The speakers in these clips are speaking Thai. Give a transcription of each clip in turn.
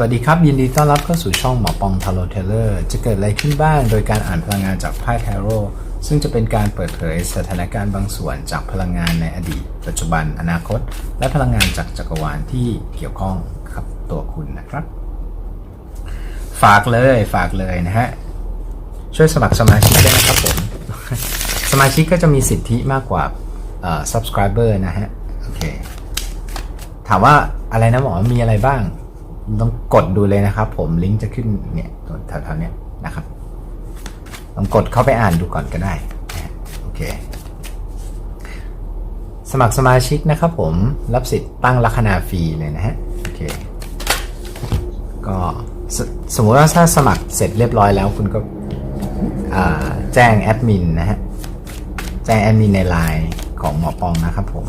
วัสดีครับ ยินดีต้อนรับเข้าสู่ช่องหมอปองทาโรเทเลอร์จะเกิดอะไรขึ้นบ้างโดยการอ่านพลังงานจากไพ่แทโร่ซึ่งจะเป็นการเปิดเผยสถานการณ์บางส่วนจากพลังงานในอดีต ปัจจุบันอนาคต และพลังงานจากจักรวาลที่เกี่ยวข้องกับตัวคุณนะครับ ฝากเลยฝากเลยนะฮะ ช่วยสมัครสมาชิกด้วยนะครับผม สมาชิกก็จะมีสิทธิมากกว่าเอ่อ subscriber นะฮะ โอเค ถามว่าอะไรนะหมอมีอะไรบ้าง ต้องกดดูเลยนะครับ ผมลิงก์จะขึ้นเนี่ยแถวๆเนี้ยนะครับลองกดเข้าไปอ่านดูก่อนก็ได้โอเค สมัครสมาชิกนะครับผมรับสิทธิ์ตั้งลัคนาฟรีเลยนะฮะโอเคก็สสมมติว่าถ้าสมัครเสร็จเรียบร้อยแล้วคุณก็แจ้งแอดมินนะฮะแจ้งแอดมินในไลน์ของหมอปองนะครับผม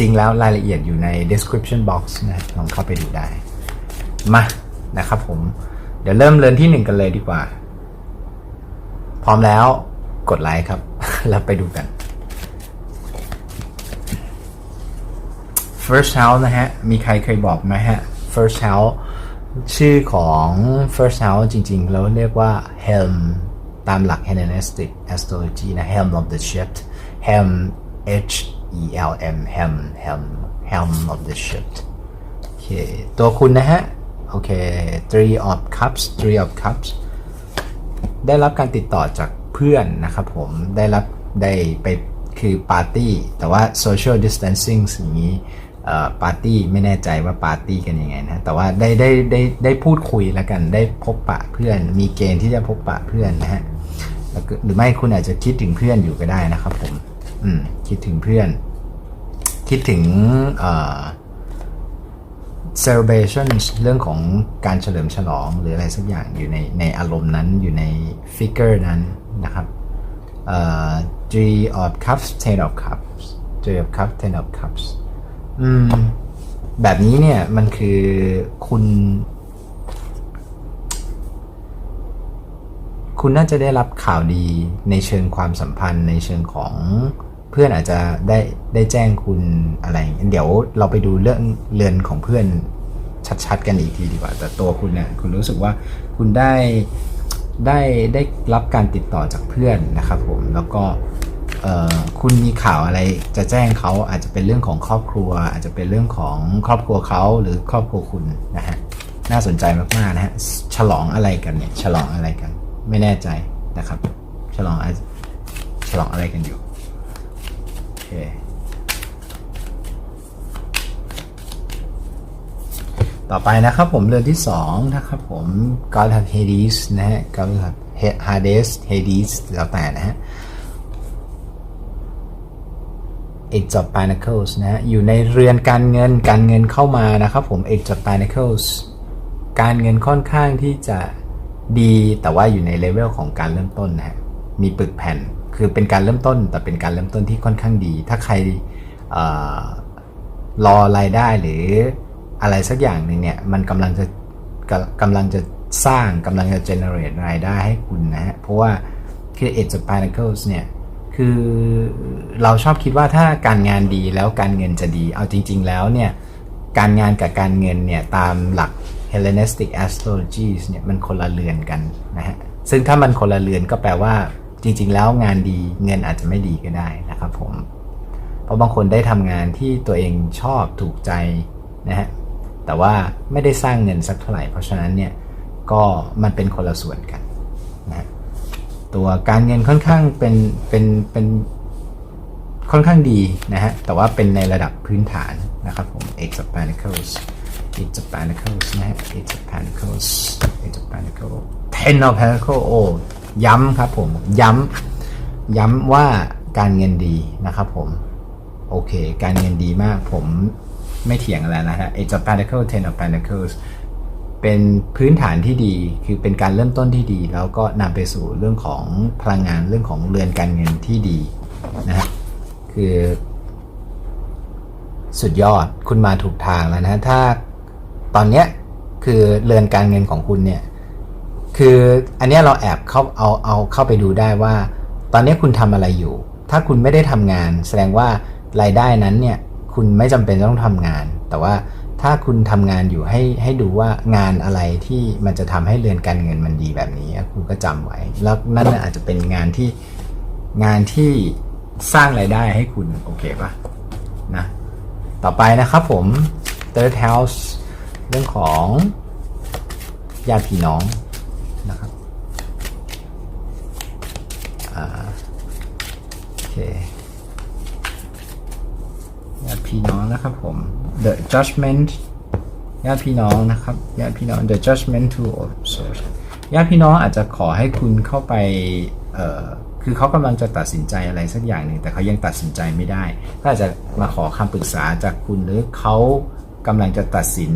ริง ๆ แล้วรายละเอียดอยู่ใน description box นะลองเข้าไปดูได้ มานะครับผม เดี๋ยวเริ่มเรียนที่หนึ่งกันเลยดีกว่า พร้อมแล้วกดไลค์ครับ แล้วไปดูกัน first house นะฮะ มีใครเคยบอกไหมฮะ first house ชื่อของ first house จริง ๆ แล้วเรียกว่า helm ตามหลัก Hellenistic astrology นะ helm of the ship helm H E L M helm helm helm of the ship โอเค ตัวคุณนะฮะ โอเค three of cups three of cups ได้รับการติดต่อจากเพื่อนนะครับผม ได้รับได้ไปคือปาร์ตี้ แต่ว่า social distancing สิ่งนี้ปาร์ตี้ไม่แน่ใจว่าปาร์ตี้กันยังไงนะ แต่ว่าได้ได้ได้ได้พูดคุยแล้วกัน ได้พบปะเพื่อน มีเกณฑ์ที่จะพบปะเพื่อนนะฮะหรือไม่คุณอาจจะคิดถึงเพื่อนอยู่ก็ได้นะครับผม อืม คิดถึงเพื่อน คิดถึงเอ่อ celebration เรื่องของการเฉลิมฉลองหรืออะไรสักอย่างอยู่ในในอารมณ์นั้นอยู่ในฟิกเกอร์นั้นนะครับ three of cups ten of cups three of cups ten of cups อืมแบบนี้เนี่ยมันคือคุณ คุณน่าจะได้รับข่าวดีในเชิงความสัมพันธ์ในเชิงของ เพื่อนอาจจะได้ได้แจ้งคุณอะไร เดี๋ยวเราไปดูเรื่องเรือนของเพื่อนชัดๆ กันอีกทีดีกว่า แต่ตัวคุณเนี่ยคุณรู้สึกว่าคุณได้ได้ได้รับการติดต่อจากเพื่อนนะครับ ผมแล้วก็คุณมีข่าวอะไรจะแจ้งเขาอาจจะเป็นเรื่องของครอบครัว อาจจะเป็นเรื่องของครอบครัวเขาหรือครอบครัวคุณนะฮะน่าสนใจมากๆนะฮะฉลองอะไรกันเนี่ยฉลองอะไรกัน ไม่แน่ใจนะครับ ฉลองฉลองอะไรกันอยู่ ต่อไปนะครับผมเรือนที่สองนะครับผม God of Hades นะฮะ God of Hades Hades แล้วแต่นะฮะ Eight of Pentacles นะฮะอยู่ในเรือนการเงินการเงินเข้ามานะครับผม Eight of Pentacles การเงินค่อนข้างที่จะดีแต่ว่าอยู่ในเลเวลของการเริ่มต้นนะฮะมีปึกแผ่น คือเป็นการเริ่มต้น แต่เป็นการเริ่มต้นที่ค่อนข้างดี ถ้าใครเออรอรายได้หรืออะไรสักอย่างหนึ่งเนี่ยมันกำลังจะกำลังจะสร้างกำลังจะ generate รายได้ให้คุณนะฮะ เพราะว่าคือ Eight of Pentacles เนี่ย คือเราชอบคิดว่าถ้าการงานดีแล้วการเงินจะดี เอาจริง ๆ แล้วเนี่ย การงานกับการเงินเนี่ย ตามหลัก Hellenistic astrology เนี่ย มันคนละเรือนกันนะฮะ ซึ่งถ้ามันคนละเรือนก็แปลว่า จริง ๆ แล้วงานดีเงินอาจจะไม่ดีก็ได้นะครับผม เพราะบางคนได้ทำงานที่ตัวเองชอบถูกใจนะฮะแต่ว่าไม่ได้สร้างเงินสักเท่าไหร่ เพราะฉะนั้นเนี่ยก็มันเป็นคนละส่วนกันนะตัวการเงินค่อนข้างเป็นเป็นเป็นค่อนข้างดีนะฮะ แต่ว่าเป็นในระดับพื้นฐานนะครับผม Eight of Pentacles Eight of Pentacles นะฮะ Eight of Pentacles Eight of Pentacles Ten of Pentacles โอ้ ย้ำครับผมย้ำย้ำว่าการเงินดีนะครับผม โอเค การเงินดีมากผมไม่เถียงอะไรนะฮะ Eight of Pentacles Ten of Pentacles เป็นพื้นฐานที่ดีคือเป็นการเริ่มต้นที่ดี แล้วก็นำไปสู่เรื่องของพลังงานเรื่องของเรือนการเงินที่ดีนะฮะคือ สุดยอดคุณมาถูกทางแล้วนะ ถ้าตอนเนี้ยคือเรือนการเงินของคุณเนี่ย คืออันนี้เราแอบเข้าเอาเอาเข้าไปดูได้ว่า ตอนนี้คุณทำอะไรอยู่ ถ้าคุณไม่ได้ทำงาน แสดงว่ารายได้นั้นเนี่ยคุณไม่จำเป็นต้องทำงาน แต่ว่าถ้าคุณทำงานอยู่ให้ให้ดูว่างานอะไรที่มันจะทำให้เรือนการเงินมันดีแบบนี้ คุณก็จำไว้ แล้วนั่นอาจจะเป็นงานที่งานที่สร้างรายได้ให้คุณ โอเคปะนะ ต่อไปนะครับผม third house เรื่องของญาติพี่น้องนะครับอ่าโอเค ญาติพี่น้องนะครับผม the judgment ญาติพี่น้องนะครับญาติพี่น้อง the judgment to souls ญาติพี่น้องอาจจะขอให้คุณเข้าไปเคือเขากำลังจะตัดสินใจอะไรสักอย่างหนึ่งแต่เขายังตัดสินใจไม่ได้ก็อาจจะมาขอคำปรึกษาจากคุณหรือเขากำลังจะตัดสิน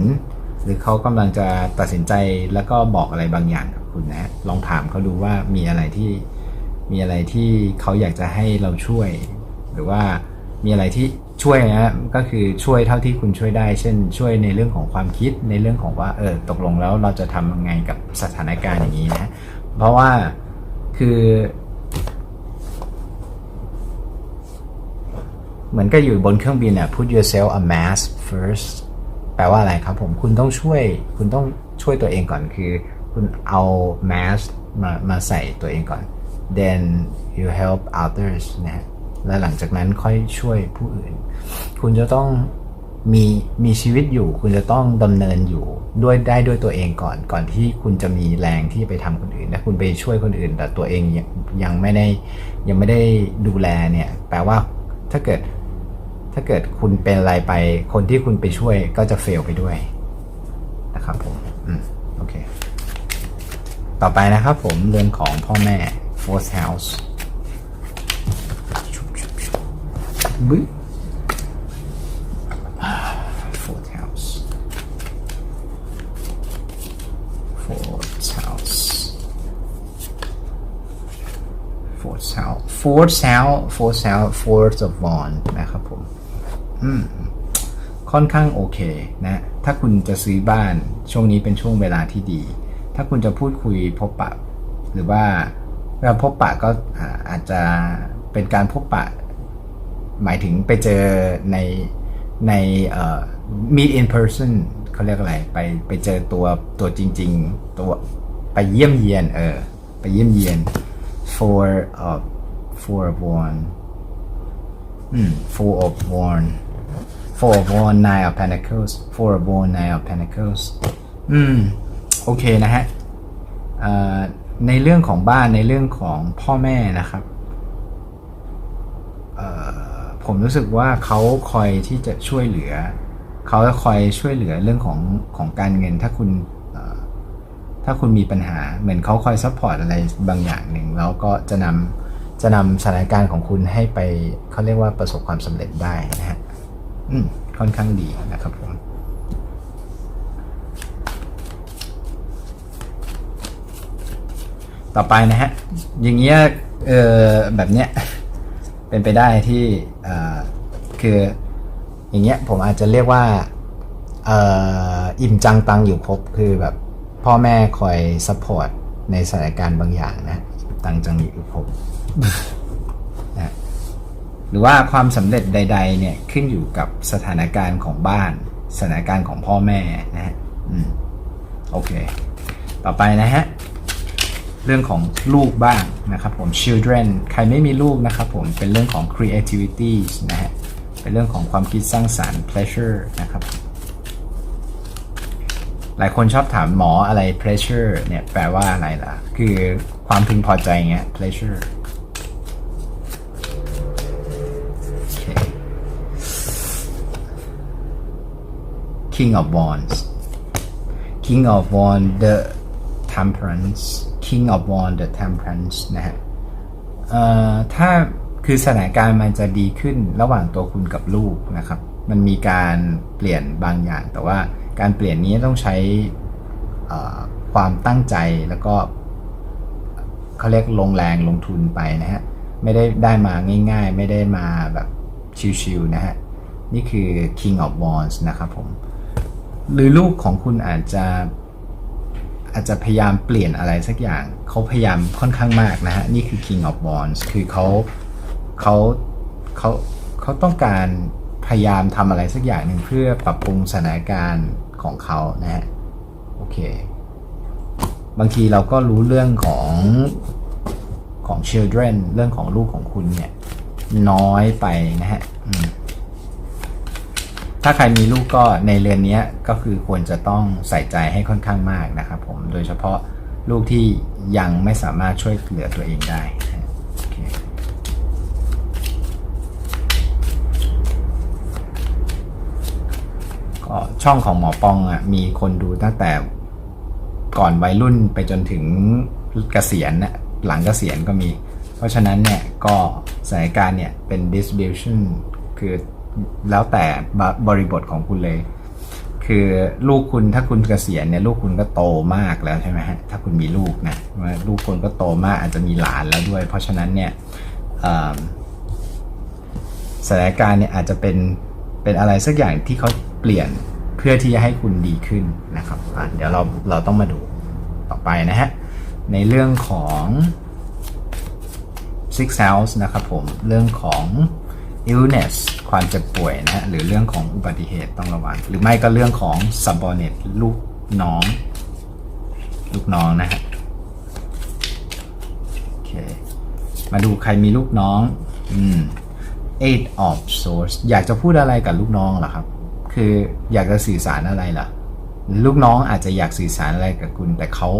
หรือเขากำลังจะตัดสินใจแล้วก็บอกอะไรบางอย่างกับคุณนะลองถามเขาดูว่ามีอะไรที่ มีอะไรที่เขาอยากจะให้เราช่วย หรือว่ามีอะไรที่ช่วยนะก็คือช่วยเท่าที่คุณช่วยได้ เช่น ช่วยในเรื่องของความคิดในเรื่องของว่าเออตกลงแล้วเราจะทำยังไงกับสถานการณ์อย่างนี้นะเพราะว่าคือเหมือนกับอยู่บนเครื่องบินอะ put yourself a mask first แปลว่าอะไรครับผม คุณต้องช่วย คุณต้องช่วยตัวเองก่อน คือ คุณเอา mask มามาใส่ตัวเองก่อน then you help others นะและหลังจากนั้นค่อยช่วยผู้อื่น คุณจะต้องมีมีชีวิตอยู่ คุณจะต้องดำเนินอยู่ด้วยได้ด้วยตัวเองก่อน ก่อนที่คุณจะมีแรงที่จะไปทำคนอื่นถ้าคุณไปช่วยคนอื่น แต่ตัวเองยังยังไม่ได้ยังไม่ได้ดูแลเนี่ย แปลว่าถ้าเกิดถ้าเกิดคุณเป็นอะไรไป คนที่คุณไปช่วยก็จะเฟลไปด้วยนะครับผม อืม โอเค ต่อไปนะครับผมเรื่องของพ่อแม่ fourth house บึ้ fourth house fourth house fourth house fourth house fourth house fourth of one นะครับผม อืม ค่อนข้างโอเคนะ ถ้าคุณจะซื้อบ้านช่วงนี้เป็นช่วงเวลาที่ดี ถ้าคุณจะพูดคุยพบปะ หรือว่า เวลาพบปะก็อาจจะเป็นการพบปะ หมายถึงไปเจอในในเอ่อ meet in person เขาเรียกอะไร ไปไปเจอตัวตัวจริง ๆ ตัวไปเยี่ยมเยียน เออ ไปเยี่ยมเยียน for of for of one อืม for of one for of one nine of pentacles for of one nine of pentacles อืม โอเคนะฮะเอ่อ ในเรื่องของบ้านในเรื่องของพ่อแม่นะครับผมรู้สึกว่าเขาคอยที่จะช่วยเหลือ เขาจะคอยช่วยเหลือเรื่องของของการเงินถ้าคุณถ้าคุณมีปัญหา เหมือนเขาคอยซัพพอร์ตอะไรบางอย่างหนึ่งแล้วก็จะนำจะนำสถานการณ์ของคุณให้ไปเขาเรียกว่าประสบความสำเร็จได้นะฮะค่อนข้างดีนะครับผม ต่อไปนะฮะ อย่างเงี้ยเออแบบเนี้ยเป็นไปได้ที่เอ่อคืออย่างเงี้ยผมอาจจะเรียกว่าเอ่ออิ่มจังตังอยู่ครบคือแบบพ่อแม่คอยซัพพอร์ตในสถานการณ์บางอย่างนะตังจังอยู่ครบนะหรือว่าความสำเร็จใด ๆ เนี่ยขึ้นอยู่กับสถานการณ์ของบ้าน สถานการณ์ของพ่อแม่นะฮะอืมโอเค ต่อไปนะฮะ เรื่องของลูกบ้างนะครับผม children ใครไม่มีลูกนะครับผม เป็นเรื่องของ creativity นะฮะ เป็นเรื่องของความคิดสร้างสารรค์ pleasure นะครับ หลายคนชอบถามหมออะไร pleasure เนี่ยแปลว่าอะไรล่ะ คือความพึงพอใจเงี้ย pleasure ค King of Wands King of Wands the Temperance King of Wands the Temperance นะฮะเอ่อถ้าคือสถานการณ์มันจะดีขึ้นระหว่างตัวคุณกับลูกนะครับ มันมีการเปลี่ยนบางอย่าง แต่ว่าการเปลี่ยนนี้ต้องใช้ความตั้งใจแล้วก็เขาเรียกลงแรงลงทุนไปนะฮะ ไม่ได้ได้มาง่ายๆ ไม่ได้มาแบบชิวๆนะฮะ นี่คือ King of Wands นะครับผม หรือลูกของคุณอาจจะ อาจจะพยายามเปลี่ยนอะไรสักอย่าง เขาพยายามค่อนข้างมากนะฮะ นี่คือ King of Wands คือเขาเขาเขาเขาต้องการพยายามทำอะไรสักอย่างหนึ่งเพื่อปรับปรุงสถานการณ์ของเขานะฮะ โอเค บางทีเราก็รู้เรื่องของของ children เรื่องของลูกของคุณเนี่ย น้อยไปนะฮะ ถ้าใครมีลูกก็ในเรือนนี้ก็คือควรจะต้องใส่ใจให้ค่อนข้างมากนะครับผมโดยเฉพาะลูกที่ยังไม่สามารถช่วยเหลือตัวเองได้ก็ช่องของหมอปองอะมีคนดูตั้งแต่ก่อนวัยรุ่นไปจนถึงเกษียณนะหลังเกษียณก็มี เพราะฉะนั้นเนี่ยก็สถานการณ์เนี่ยเป็น distribution คือ แล้วแต่บริบทของคุณเลย คือลูกคุณถ้าคุณเกษียณเนี่ยลูกคุณก็โตมากแล้วใช่ไหมฮะถ้าคุณมีลูกนะลูกคุณก็โตมากอาจจะมีหลานแล้วด้วย เพราะฉะนั้นเนี่ยสถานการณ์เนี่ยอาจจะเป็นเป็นอะไรสักอย่างที่เขาเปลี่ยนเพื่อที่จะให้คุณดีขึ้นนะครับเดี๋ยวเราเราต้องมาดูต่อไปนะฮะในเรื่องของ six house นะครับผม เรื่องของ illness ความเจ็บป่วยนะฮะหรือเรื่องของอุบัติเหตุต้องระวัง หรือไม่ก็เรื่องของ subordinate ลูกน้อง ลูกน้องนะฮะโอเคมาดูใครมีลูกน้องอืม eight of source อยากจะพูดอะไรกับลูกน้องเหรอครับ คืออยากจะสื่อสารอะไรเหรอลูกน้องอาจจะอยากสื่อสารอะไรกับคุณ แต่เขา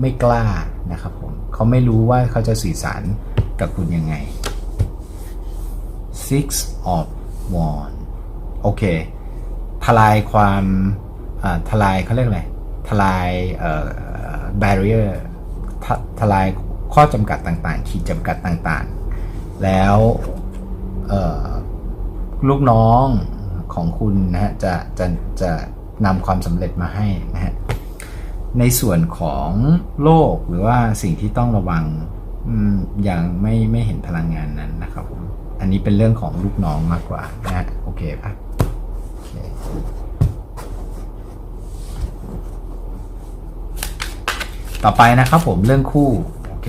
ไม่กล้านะครับผมเขาไม่รู้ว่าเขาจะสื่อสารกับคุณยังไง six of wand โอเค ทลายความทลายเขาเรียกอะไร ทลาย barrier ททลายข้อจำกัดต่างๆ ขีดจำกัดต่างๆ แล้วลูกน้องของคุณนะฮะจะจะจะนำความสำเร็จมาให้นะฮะในส่วนของโลกหรือว่าสิ่งที่ต้องระวังยังไม่ไม่เห็นพลังงานนั้นนะครับผม อันนี้เป็นเรื่องของลูกน้องมากกว่านะฮะโอเคปะต่อไปนะครับผมเรื่องคู่โอเค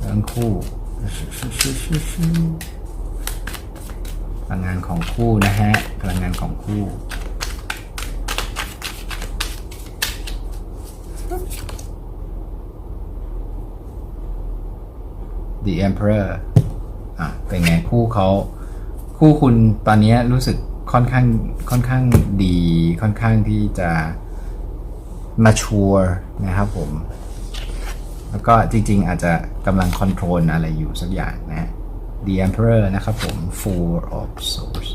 เรื่องคู่พลังงานของคู่นะฮะพลังงานของคู่ The Emperor อะ เป็นไงคู่เขาคู่คุณตอนนี้รู้สึกค่อนข้างค่อนข้างดีค่อนข้างที่จะ mature นะครับผม แล้วก็จริง ๆ อาจจะกำลังคอนโทรลอะไรอยู่สักอย่างนะ The Emperor นะครับผม Four of Swords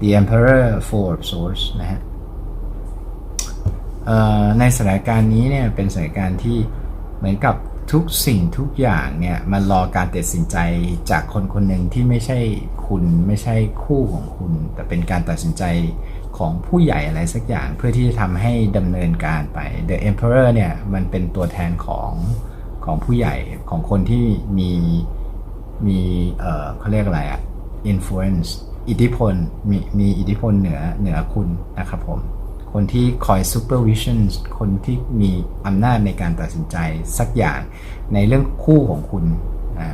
The Emperor Four of Swords นะฮะในสถานการณ์นี้เนี่ยเป็นสถานการณ์ที่เหมือนกับ ทุกสิ่งทุกอย่างเนี่ยมันรอการตัดสินใจจากคนคนหนึ่งที่ไม่ใช่คุณไม่ใช่คู่ของคุณ แต่เป็นการตัดสินใจของผู้ใหญ่อะไรสักอย่างเพื่อที่จะทำให้ดำเนินการไป The Emperor เนี่ยมันเป็นตัวแทนของของผู้ใหญ่ของคนที่มีมีเอ่อเขาเรียกอะไรอะ influence อิทธิพลมีมีอิทธิพลเหนือเหนือคุณนะครับผม คนที่คอย supervision คนที่มีอำนาจในการตัดสินใจสักอย่างในเรื่องคู่ของคุณอ่า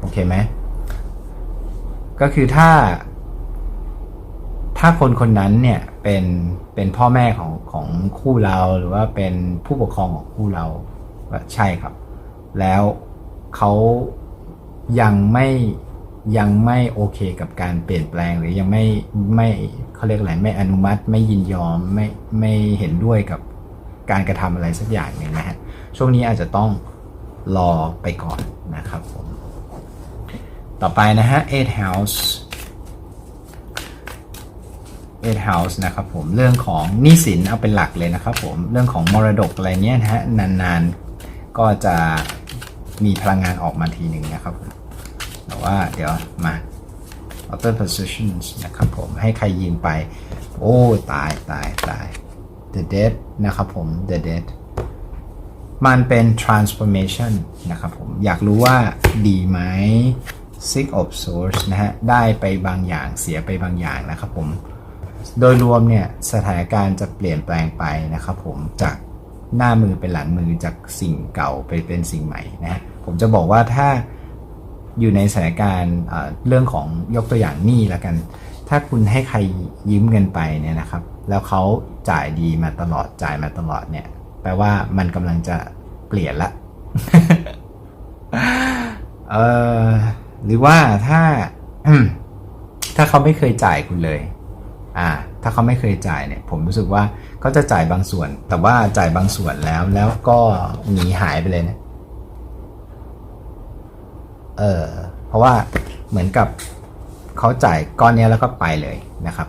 โอเคไหมก็คือถ้า ถ้าคนคนนั้นเนี่ยเป็นเป็นพ่อแม่ของของคู่เราหรือว่าเป็นผู้ปกครองของคู่เราก็ใช่ครับ แล้วเขายังไม่ยังไม่โอเคกับการเปลี่ยนแปลงหรือยังไม่ไม่ เขาเรียกอะไรไม่อนุมัติไม่ยินยอมไม่ไม่เห็นด้วยกับการกระทำอะไรสักอย่างหนึ่งนะฮะช่วงนี้อาจจะต้องรอไปก่อนนะครับผมต่อไปนะฮะ eight house eight house นะครับผมเรื่องของหนี้สินเอาเป็นหลักเลยนะครับผมเรื่องของมรดกอะไรเนี้ยนะฮะนานๆก็จะมีพลังงานออกมาทีหนึ่งนะครับ แต่ว่าเดี๋ยวมา outer positions นะครับผมให้ใครยิงไป โอ้ตายตายตาย the dead นะครับผม the dead มันเป็น transformation นะครับผม อยากรู้ว่าดีไหม six of swords นะฮะ ได้ไปบางอย่างเสียไปบางอย่างนะครับผม โดยรวมเนี่ย สถานการณ์จะเปลี่ยนแปลงไปนะครับผมจากหน้ามือเป็นหลังมือจากสิ่งเก่าไปเป็นสิ่งใหม่นะ ผมจะบอกว่าถ้า อยู่ในสถานการณ์เรื่องของยกตัวอย่างหนี้แล้วกัน ถ้าคุณให้ใครยืมเงินไปเนี่ยนะครับ แล้วเขาจ่ายดีมาตลอดจ่ายมาตลอดเนี่ย แปลว่ามันกำลังจะเปลี่ยนละเออหรือว่าถ้าถ้าเขาไม่เคยจ่ายคุณเลย อ่า ถ้าเขาไม่เคยจ่ายเนี่ย ผมรู้สึกว่าเขาจะจ่ายบางส่วน แต่ว่าจ่ายบางส่วนแล้ว แล้วก็หนีหายไปเลยนะ เออเพราะว่าเหมือนกับเขาจ่ายก้อนเนี้ยแล้วก็ไปเลยนะครับ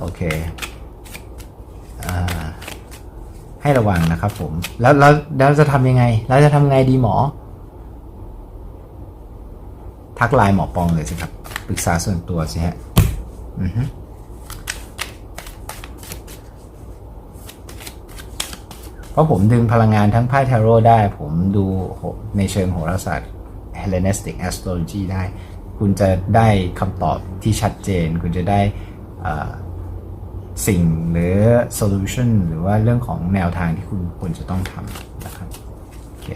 โอเคอ่าให้ระวังนะครับผม แล้วแล้วแล้วจะทำยังไง แล้วจะทำไงดีหมอ ทักไลน์หมอปองเลยสิครับ ปรึกษาส่วนตัวสิฮะ อือฮึเพ ราะผมดึงพลังงานทั้งไพ่ทาโร่ได้ ผมดูในเชิงโหราศาสตร์ Hellenistic Astrology ได้ คุณจะได้คำตอบที่ชัดเจน คุณจะได้สิ่งหรือ solution หรือว่าเรื่องของแนวทางที่คุณควรจะต้องทำนะครับโอเค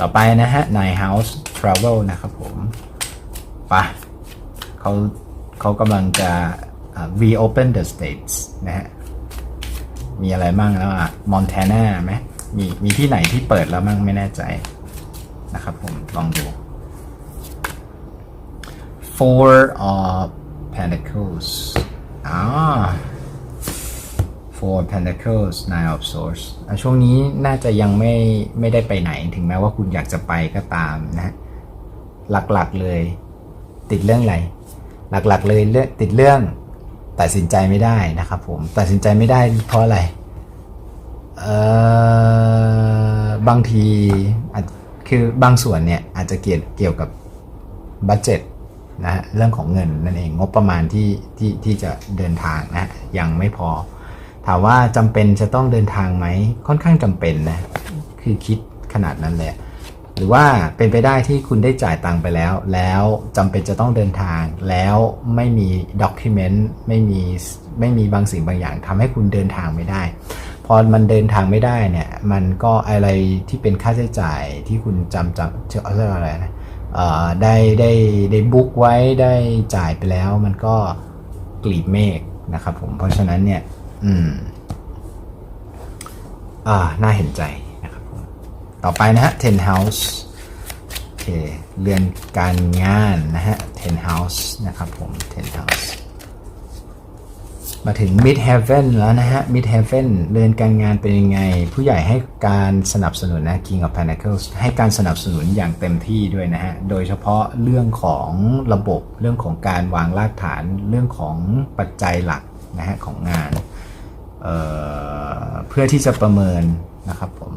ต่อไปนะฮะ Nine House Travel นะครับผมปะเขาเขากำลังจะ reopen the states นะฮะ มีอะไรบ้างแล้วอะมอนแทนาไหมมีมีที่ไหนที่เปิดแล้วมั่งไม่แน่ใจนะครับผมลองดู Four of Pentacles อ่า Four Pentacles Nine of Swords ช่วงนี้น่าจะยังไม่ไม่ได้ไปไหนถึงแม้ว่าคุณอยากจะไปก็ตามนะฮะหลักๆเลย ติดเรื่องอะไร หลักๆเลยเรื่องติดเรื่อง ตัดสินใจไม่ได้นะครับผมตัดสินใจไม่ได้เพราะอะไรเอ่อบางทีคือบางส่วนเนี่ยอาจจะเกี่ยวเกี่ยวกับบัตเจ็ตนะฮะเรื่องของเงินนั่นเองงบประมาณที่ที่ที่จะเดินทางนะยังไม่พอ ถามว่าจำเป็นจะต้องเดินทางไหมค่อนข้างจำเป็นนะคือคิดขนาดนั้นแหละ หรือว่าเป็นไปได้ที่คุณได้จ่ายตังค์ไปแล้ว แล้วจำเป็นจะต้องเดินทาง แล้วไม่มีด็อกิเมนต์ไม่มีไม่มีบางสิ่งบางอย่างทำให้คุณเดินทางไม่ได้ พอมันเดินทางไม่ได้เนี่ย มันก็อะไรที่เป็นค่าใช้จ่ายที่คุณจำจำเชื่ออะไรนะเออได้ได้ได้บุ๊กไว้ได้จ่ายไปแล้วมันก็กลีบเมฆนะครับผมเพราะฉะนั้นเนี่ย อืม อ่า น่าเห็นใจ ต่อไปนะฮะ ten house โอเคเรือนการงานนะฮะ ten house นะครับผม ten house มาถึง mid heaven แล้วนะฮะ mid heaven เรือนการงานเป็นยังไง ผู้ใหญ่ให้การสนับสนุนนะ king of pentacles ให้การสนับสนุนอย่างเต็มที่ด้วยนะฮะ โดยเฉพาะเรื่องของระบบเรื่องของการวางรากฐานเรื่องของปัจจัยหลักนะฮะของงานเเพื่อที่จะประเมินนะครับผม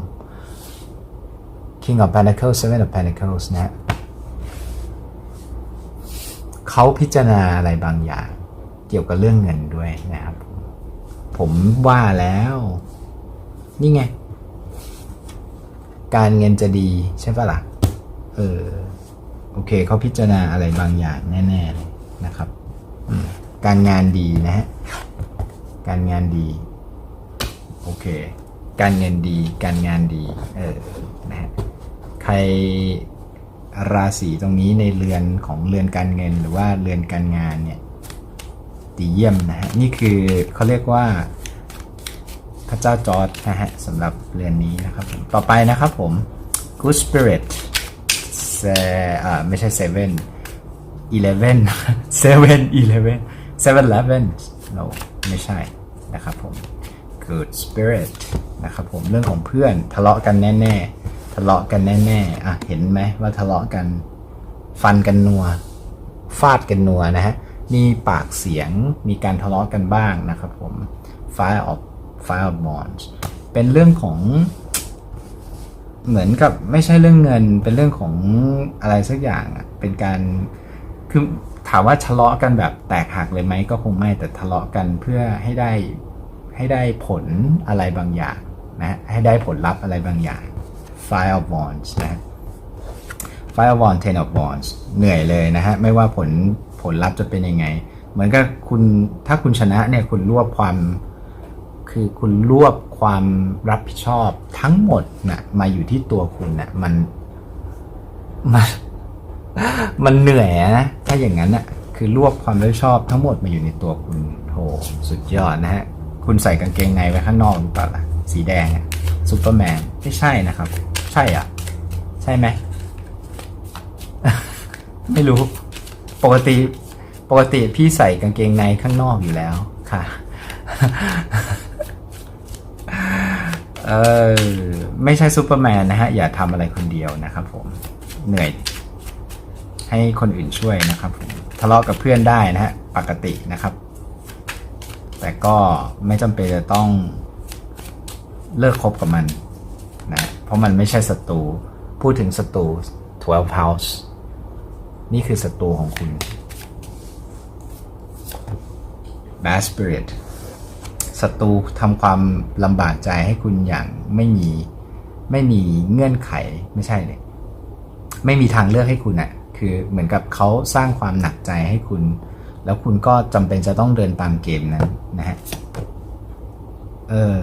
King of Pentacles Seven of Pentacles นะเขาพิจารณาอะไรบางอย่าง เกี่ยวกับเรื่องเงินด้วยนะครับ ผมว่าแล้ว นี่ไง การเงินจะดีใช่ปะล่ะ เออ โอเค เขาพิจารณาอะไรบางอย่างแน่ๆเลยนะครับ การงานดีนะฮะ การงานดี โอเค การเงินดี การงานดี เออ นะฮะ ใครราศีตรงนี้ในเรือนของเรือนการเงินหรือว่าเรือนการงานเนี่ยดีเยี่ยมนะฮะนี่คือเขาเรียกว่าพระเจ้าจอร์ดนะฮะสำหรับเรือนนี้นะครับผมต่อไปนะครับผม Good Spirit เซอ่าไม่ใช่ seven eleven seven eleven seven eleven no ไม่ใช่นะครับผม Good Spirit นะครับผมเรื่องของเพื่อนทะเลาะกันแน่ ๆ ทะเลาะกันแน่ๆอะเห็นไหมว่าทะเลาะกัน ฟันกันนัว ฟาดกันนัวนะฮะ มีปากเสียง มีการทะเลาะกันบ้างนะครับผม Fire of Fire of Wands เป็นเรื่องของ เหมือนกับไม่ใช่เรื่องเงิน เป็นเรื่องของอะไรสักอย่างอะ เป็นการ คือถามว่าทะเลาะกันแบบแตกหักเลยไหมก็คงไม่ แต่ทะเลาะกันเพื่อให้ได้ให้ได้ผลอะไรบางอย่างนะ ให้ได้ผลลัพธ์อะไรบางอย่าง Fire of Wands นะ Fire of Wands Ten of Wands เหนื่อยเลยนะฮะ ไม่ว่าผลผลลัพธ์จะเป็นยังไง เหมือนกับคุณถ้าคุณชนะเนี่ยคุณรวบความคือคุณรวบความรับผิดชอบทั้งหมดนะมาอยู่ที่ตัวคุณนะมันมันมันเหนื่อยนะถ้าอย่างนั้นนะคือรวบความรับผิดชอบทั้งหมดมาอยู่ในตัวคุณโหสุดยอดนะฮะ คุณใส่กางเกงในไว้ข้างนอกหรือเปล่าล่ะสีแดงอะซูเปอร์แมนไม่ใช่นะครับ ใช่อะ ใช่ไหม ไม่รู้ ปกติ ปกติพี่ใส่กางเกงในข้างนอกอยู่แล้วค่ะ เออ ไม่ใช่ซูเปอร์แมนนะฮะ อย่าทำอะไรคนเดียวนะครับผม เหนื่อย ให้คนอื่นช่วยนะครับผม ทะเลาะกับเพื่อนได้นะฮะ ปกตินะครับ แต่ก็ไม่จำเป็นจะต้องเลิกคบกับมัน ราะมันไม่ใช่ศัตรูพูดถึงศัตรู12 house นี่คือศัตรูของคุณ bad spirit ศัตรูทำความลำบากใจให้คุณอย่างไม่มีไม่มีเงื่อนไขไม่ใช่เลยไม่มีทางเลือกให้คุณอะคือเหมือนกับเขาสร้างความหนักใจให้คุณ แล้วคุณก็จำเป็นจะต้องเดินตามเกมนั้นนะฮะเออ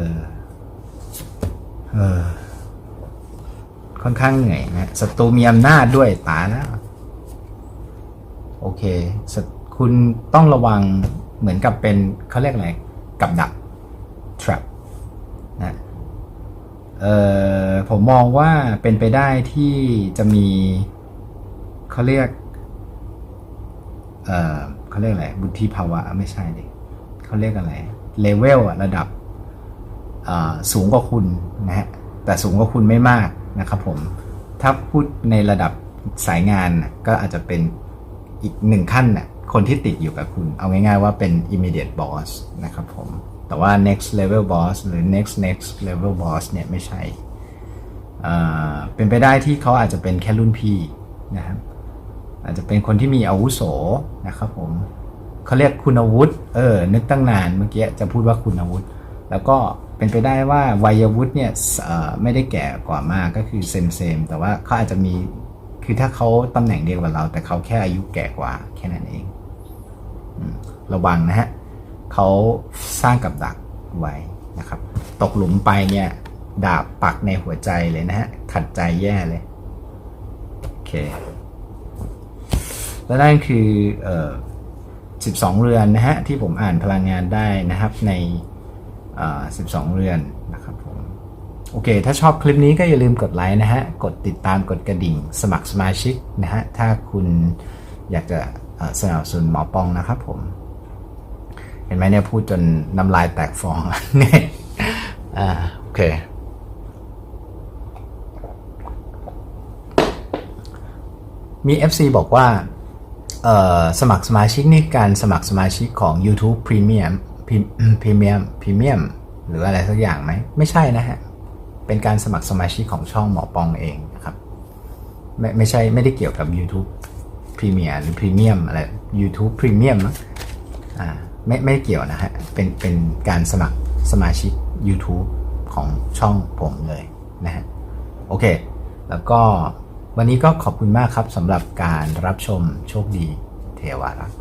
เออ ค่อนข้างเหนื่อยนะศัตรูมีอำนาจด้วยตายแล้ว โอเค คุณต้องระวังเหมือนกับเป็นเขาเรียกอะไรกับดัก trap นะเออผมมองว่าเป็นไปได้ที่จะมีเขาเรียกเออเขาเรียกอะไรบุธิภาวะไม่ใช่ดิเขาเรียกอะไรเลเวลอะระดับสูงกว่าคุณนะฮะแต่สูงกว่าคุณไม่มาก นะครับผมถ้าพูดในระดับสายงานก็อาจจะเป็นอีกหนึ่งขั้นน่ะคนที่ติดอยู่กับคุณ เอาง่ายๆว่าเป็น immediate boss นะครับผม แต่ว่า next level boss หรือ next next level boss เนี่ยไม่ใช่ เป็นไปได้ที่เขาอาจจะเป็นแค่รุ่นพี่นะครับ อาจจะเป็นคนที่มีอาวุโสนะครับผมเขาเรียกคุณอาวุฒิเออ นึกตั้งนานเมื่อกี้จะพูดว่าคุณอาวุฒิแล้วก็ เป็นไปได้ว่าวัยวุฒิเนี่ยไม่ได้แก่กว่ามากก็คือเซมเซมแต่ว่าเขาอาจจะมีคือถ้าเขาตำแหน่งเดียวกับเรา แต่เขาแค่อายุแก่กว่าแค่นั้นเองระวังนะฮะเขาสร้างกับดักไว้นะครับ ตกหลุมไปเนี่ยดาบปักในหัวใจเลยนะฮะขัดใจแย่เลยโอเคและนั่นคือออ12 เรือนนะฮะที่ผมอ่านพลังงานได้นะครับใน 12 เรือนนะครับผมโอเค ถ้าชอบคลิปนี้ก็อย่าลืมกดไลค์นะฮะ กดติดตามกดกระดิ่ง สมัครสมาชิกนะฮะ ถ้าคุณอยากจะสนับสนุนหมอปองนะครับผม เห็นไหมเนี่ยพูดจนน้ำลายแตกฟองเนี่ยอ่าโอเค มี FC บอกว่าเอ่อสมัครสมาชิกนี่การสมัครสมาชิกของ YouTube Premium Premium Premium หรืออะไรสักอย่างไหม ไม่ใช่นะฮะ เป็นการสมัครสมาชิกของช่องหมอปองเองนะครับ ไม่ไม่ใช่ไม่ได้เกี่ยวกับ YouTube Premium หรือ Premium อะไร YouTube Premium นะอ่าไม่ไม่เกี่ยวนะฮะ เป็นเป็นการสมัครสมาชิก YouTube ของช่องผมเลยนะฮะ โอเค แล้วก็วันนี้ก็ขอบคุณมากครับสำหรับการรับชมโชคดีเทวารักษ